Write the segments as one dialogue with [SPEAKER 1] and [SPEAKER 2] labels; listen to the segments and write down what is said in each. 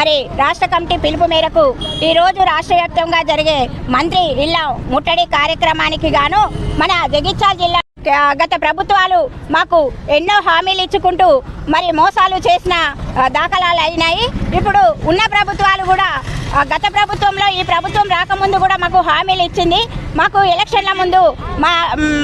[SPEAKER 1] మరి రాష్ట్ర కమిటీ పిలుపు మేరకు ఈరోజు రాష్ట్ర వ్యాప్తంగా జరిగే మంత్రి ఇళ్ళ ముట్టడి కార్యక్రమానికి గాను మన జగిత్యాల జిల్లా గత ప్రభుత్వాలు మాకు ఎన్నో హామీలు ఇచ్చుకుంటూ మరి మోసాలు చేసిన దాఖలాలు అయినాయి. ఇప్పుడు ఉన్న ప్రభుత్వాలు కూడా గత ప్రభుత్వంలో ఈ ప్రభుత్వం రాకముందు కూడా మాకు హామీలు ఇచ్చింది. మాకు ఎలక్షన్ల ముందు మా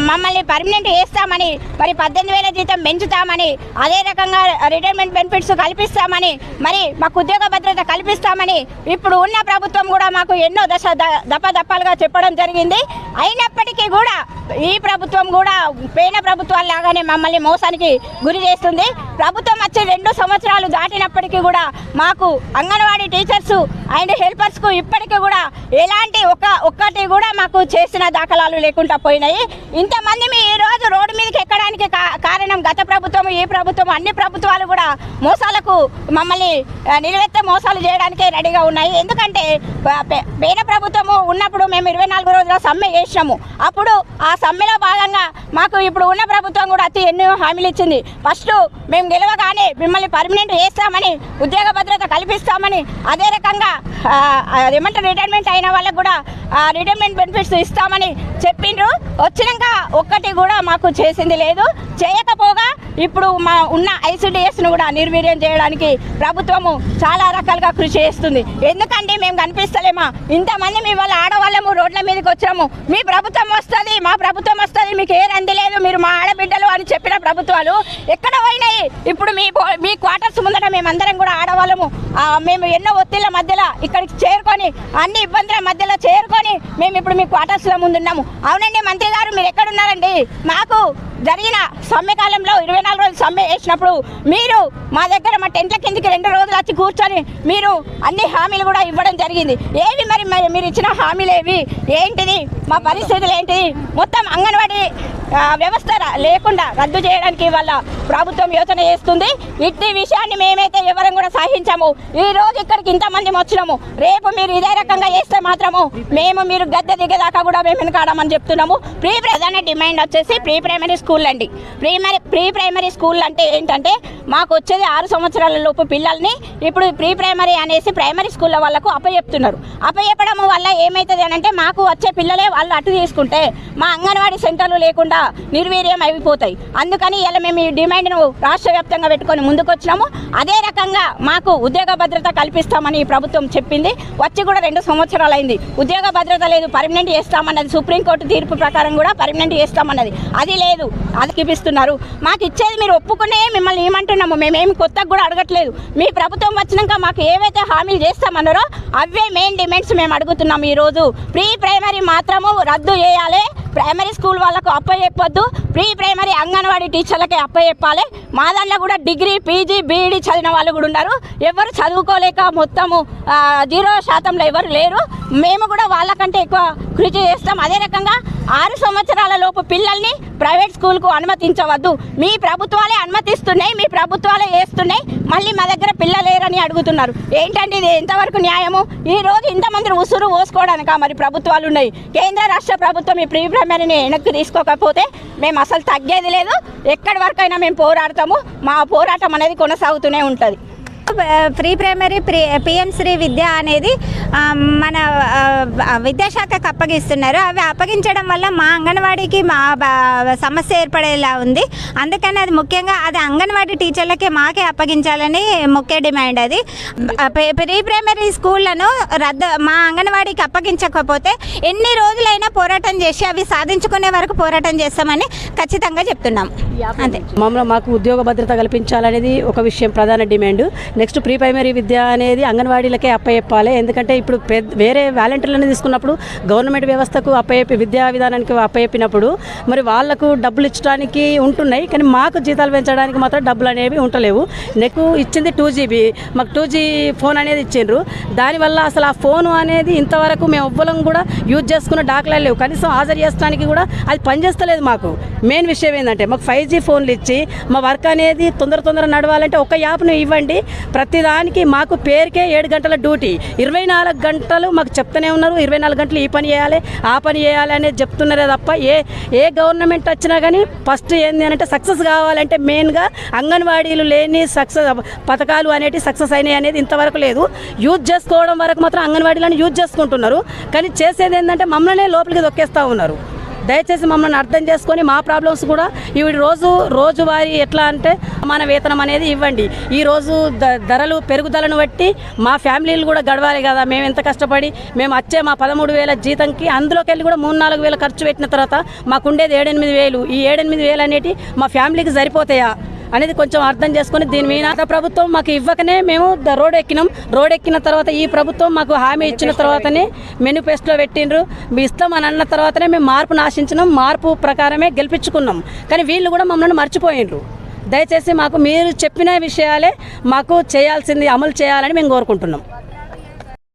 [SPEAKER 1] మమ్మల్ని పర్మనెంట్ చేస్తామని మరి పద్దెనిమిది వేల జీతం పెంచుతామని అదే రకంగా రిటైర్మెంట్ బెనిఫిట్స్ కల్పిస్తామని మరి మాకు ఉద్యోగ భద్రత కల్పిస్తామని ఇప్పుడు ఉన్న ప్రభుత్వం కూడా మాకు ఎన్నో దశ ద- దప్పాలుగా చెప్పడం జరిగింది. అయినప్పటికీ కూడా ఈ ప్రభుత్వం కూడా పేన ప్రభుత్వాల లాగానే మమ్మల్ని మోసానికి గురి చేస్తుంది. ప్రభుత్వం వచ్చి రెండు సంవత్సరాలు దాటినప్పటికీ కూడా మాకు అంగన్వాడీ టీచర్స్ అండ్ హెల్పర్స్కు ఇప్పటికీ కూడా ఎలాంటి ఒక ఒక్కటి కూడా మాకు చేసిన దాఖలాలు లేకుండా పోయినాయి. ఇంతమంది మీ ఈ రోజు రోడ్డు మీదకి ఎక్కడానికి కా- కారణం గత ప్రభుత్వం ఈ ప్రభుత్వం అన్ని ప్రభుత్వాలు కూడా మోసాలకు మమ్మల్ని ఆ, నిలువెత్త మోసాలు చేయడానికే రెడీగా ఉన్నాయి. ఎందుకంటే పేద ప్రభుత్వము ఉన్నప్పుడు మేము ఇరవై నాలుగు రోజుల సమ్మె చేసినాము. అప్పుడు ఆ సమ్మెలో భాగంగా మాకు ఇప్పుడు ఉన్న ప్రభుత్వం కూడా అతి ఎన్నో హామీలు ఇచ్చింది. ఫస్ట్ మేము గెలవగానే మిమ్మల్ని పర్మనెంట్ చేస్తామని ఉద్యోగ భద్రత కల్పిస్తామని అదే రకంగా ఏమంటారు రిటైర్మెంట్ అయిన వాళ్ళకు కూడా రిటైర్మెంట్ బెనిఫిట్స్ ఇస్తామని చెప్పిండ్రు. వచ్చినాక ఒక్కటి కూడా మాకు చేసింది లేదు. చేయకపోగా ఇప్పుడు మా ఉన్న ఐసిడిఎస్ను కూడా నిర్వీర్యం చేయడానికి ప్రభుత్వము చాలా రకాలుగా కృషి చేస్తుంది. ఎందుకంటే మేము కనిపిస్తలేమా? ఇంతమంది మీ వాళ్ళ ఆడవాళ్ళము రోడ్ల మీదకి వచ్చాము మీ ప్రభుత్వం వస్తుంది మా ప్రభుత్వం వస్తుంది మీకు ఏ రంది లేదు మీరు మా ఆడబిడ్డలు అని చెప్పిన ప్రభుత్వాలు ఎక్కడ పోయినాయి? ఇప్పుడు మీ బో- మీ క్వార్టర్స్ ముందట మేమందరం కూడా ఆడవాళ్ళము. మేము ఎన్నో ఒత్తిళ్ళ మధ్యలో ఇక్కడికి చేరుకొని అన్ని ఇబ్బందుల మధ్యలో చేరుకొని మేము ఇప్పుడు మీ క్వార్టర్స్లో ముందున్నాము. అవునండి మంత్రి గారు మీరు ఎక్కడున్నారండి? మాకు జరిగిన సమ్మెకాలంలో ఇరవై నాలుగు రోజులు సమ్మె వేసినప్పుడు మీరు మా దగ్గర మా టెంట్ల కిందకి రెండు రోజులు వచ్చి కూర్చొని మీరు అన్ని హామీలు కూడా ఇవ్వడం జరిగింది. ఏవి మరి మరి మీరు ఇచ్చిన హామీలు ఏవి ఏంటిది? మా పరిస్థితులు ఏంటి? మొత్తం అంగన్వాడీ వ్యవస్థ లేకుండా రద్దు చేయడానికి వాళ్ళ ప్రభుత్వం యోచన చేస్తుంది. ఇట్టి విషయాన్ని మేమైతే ఎవరం కూడా సహించాము. ఈ రోజు ఇక్కడికి ఇంతమంది వచ్చినాము. రేపు మీరు ఇదే రకంగా చేస్తే మాత్రము మేము మీరు గద్దె దిగేదాకా కూడా మేము వెనకాడమని చెప్తున్నాము. ప్రీ ప్రధాన డిమాండ్ వచ్చేసి ప్రీ ప్రైమరీ స్కూల్ అండి. ప్రీమరీ ప్రీ ప్రైమరీ స్కూల్ అంటే ఏంటంటే మాకు వచ్చేది ఆరు సంవత్సరాల లోపు పిల్లల్ని ఇప్పుడు ప్రీ ప్రైమరీ అనేసి ప్రైమరీ స్కూళ్ళ వాళ్ళకు అప్పచెప్తున్నారు. అప్పచెప్పడం వల్ల ఏమవుతుంది అంటే మాకు వచ్చే పిల్లలే వాళ్ళు అటు తీసుకుంటే మా అంగన్వాడీ సెంటర్లు లేకుండా నిర్వీర్యం అయిపోతాయి. అందుకని ఇలా మేము ఈ డిమాండ్ను రాష్ట్ర వ్యాప్తంగా పెట్టుకొని ముందుకు వచ్చినాము అదే రకంగా మాకు ఉద్యోగ భద్రత కల్పిస్తామని ఈ ప్రభుత్వం చెప్పింది. వచ్చి కూడా రెండు సంవత్సరాలు అయింది ఉద్యోగ భద్రత లేదు పర్మనెంట్ చేస్తామన్నది సుప్రీంకోర్టు తీర్పు ప్రకారం కూడా పర్మనెంట్ చేస్తామన్నది. అది లేదు అది చూపిస్తున్నారు మాకు ఇచ్చేది మీరు ఒప్పుకునే మిమ్మల్ని ఏమంటున్నాము? మేమేమి కొత్తగా కూడా అడగట్లేదు. మీ ప్రభుత్వం వచ్చినాక మాకు ఏవైతే హామీలు చేస్తామన్నారో అవే మెయిన్ డిమాండ్స్ మేము అడుగుతున్నాం ఈరోజు. ప్రీ ప్రైమరీ మాత్రం మాత్రము రద్దు చేయాలి. ప్రైమరీ స్కూల్ వాళ్ళకు అప్పచెప్పొద్దు ప్రీ ప్రైమరీ అంగన్వాడీ టీచర్లకే అప్పచెప్పాలి మా దాంట్లో కూడా డిగ్రీ పీజీ బీఈడి చదివిన వాళ్ళు కూడా ఉన్నారు. ఎవరు చదువుకోలేక మొత్తము జీరో శాతంలో ఎవరు లేరు. మేము కూడా వాళ్ళకంటే ఎక్కువ కృషి చేస్తాం. అదే రకంగా ఆరు సంవత్సరాల లోపు పిల్లల్ని ప్రైవేట్ స్కూల్కు అనుమతించవద్దు. మీ ప్రభుత్వాలే అనుమతిస్తున్నాయి మీ ప్రభుత్వాలే వేస్తున్నాయి. మళ్ళీ మా దగ్గర పిల్లలేరని అడుగుతున్నారు. ఏంటంటే ఇది? ఎంతవరకు న్యాయము? ఈ రోజు ఇంతమంది ఉసురు పోసుకోవడానిక మరి ప్రభుత్వాలు ఉన్నాయి? కేంద్ర రాష్ట్ర ప్రభుత్వం ఈ ప్రీ ప్రైమరీని వెనక్కి తీసుకోకపోతే మేము అసలు తగ్గేది లేదు. ఎక్కడి వరకైనా మేము పోరాడతాము. మా పోరాటం అనేది కొనసాగుతూనే ఉంటుంది.
[SPEAKER 2] Pre primary pre PM Shri విద్య అనేది మన విద్యాశాఖకు అప్పగిస్తున్నారు. అవి అప్పగించడం వల్ల మా అంగన్వాడీకి మా బ- సమస్య ఏర్పడేలా ఉంది. అందుకని అది ముఖ్యంగా అది అంగన్వాడీ టీచర్లకి మాకే అప్పగించాలని ముఖ్య డిమాండ్ అది. ప్రీ ప్రైమరీ స్కూళ్ళను రద్దు మా అంగన్వాడీకి అప్పగించకపోతే ఎన్ని రోజులైనా పోరాటం చేసి అవి సాధించుకునే వరకు పోరాటం చేస్తామని ఖచ్చితంగా చెప్తున్నాం. అంతే
[SPEAKER 3] మమ్మల్ని మాకు ఉద్యోగ భద్రత కల్పించాలనేది ఒక విషయం ప్రధాన డిమాండ్. నెక్స్ట్ ప్రీ ప్రైమరీ విద్య అనేది అంగన్వాడీలకే అప్పయెప్పాలి. ఎందుకంటే ఇప్పుడు పెద్ద వేరే వాలంటీర్లను తీసుకున్నప్పుడు గవర్నమెంట్ వ్యవస్థకు అప్పయెప్పి విద్యా విధానానికి అప్పచెప్పినప్పుడు మరి వాళ్ళకు డబ్బులు ఇచ్చడానికి ఉంటున్నాయి. కానీ మాకు జీతాలు పెంచడానికి మాత్రం డబ్బులు అనేవి ఉండలేవు. నెక్ ఇచ్చింది టూ జీబీ. మాకు టూ జీ ఫోన్ అనేది ఇచ్చిండ్రు. దానివల్ల అసలు ఆ ఫోన్ అనేది ఇంతవరకు మేము ఎవ్వరం కూడా యూజ్ చేసుకున్న డాక్లే లేవు. కనీసం హాజరు చేయడానికి కూడా అది పనిచేస్తలేదు మాకు. మెయిన్ విషయం ఏంటంటే మాకు ఫైవ్ జీ ఫోన్లు ఇచ్చి మా వర్క్ అనేది తొందర తొందర నడవాలంటే ఒక యాప్ను ఇవ్వండి. ప్రతిదానికి మాకు పేరుకే ఏడు గంటల డ్యూటీ. ఇరవై నాలుగు గంటలు మాకు చెప్తూనే ఉన్నారు. ఇరవై నాలుగు గంటలు ఈ పని చేయాలి ఆ పని చేయాలి అనేది చెప్తున్నారే తప్ప ఏ ఏ గవర్నమెంట్ వచ్చినా కానీ ఫస్ట్ ఏంది అంటే సక్సెస్ కావాలంటే మెయిన్గా అంగన్వాడీలు లేని సక్సెస్ పథకాలు అనేవి సక్సెస్ అయినాయి అనేది ఇంతవరకు లేదు. యూజ్ చేసుకోవడం వరకు మాత్రం అంగన్వాడీలను యూజ్ చేసుకుంటున్నారు. కానీ చేసేది ఏంటంటే మమ్మల్నే లోపలికి దొక్కేస్తూ ఉన్నారు. దయచేసి మమ్మల్ని అర్థం చేసుకొని మా ప్రాబ్లమ్స్ కూడా ఇవి రోజు రోజువారీ ఎట్లా అంటే మన వేతనం అనేది ఇవ్వండి. ఈ రోజు ద- ధరలు పెరుగుదలను బట్టి మా ఫ్యామిలీలు కూడా గడవాలి కదా. మేము ఎంత కష్టపడి మేము వచ్చే మా పదమూడు వేల జీతంకి అందులోకి వెళ్ళి కూడా మూడు నాలుగు వేలు ఖర్చు పెట్టిన తర్వాత మాకు ఉండేది ఏడెనిమిది వేలు. ఈ ఏడెనిమిది వేలు అనేటి మా ఫ్యామిలీకి సరిపోతాయా? అనేది కొంచెం అర్థం చేసుకొని దీని మీద గత ప్రభుత్వం మాకు ఇవ్వకనే మేము రోడ్ ఎక్కినాం. రోడ్ ఎక్కిన తర్వాత ఈ ప్రభుత్వం మాకు హామీ ఇచ్చిన తర్వాతనే మేనిఫెస్టోలో పెట్టిండ్రు. మీ ఇస్తాం అని అన్న తర్వాతనే మేము మార్పును ఆశించినాం మార్పు ప్రకారమే గెలిపించుకున్నాం. కానీ వీళ్ళు కూడా మమ్మల్ని మర్చిపోయిండ్రు దయచేసి మాకు మీరు చెప్పిన విషయాలే మాకు చేయాల్సింది అమలు చేయాలని మేము కోరుకుంటున్నాం.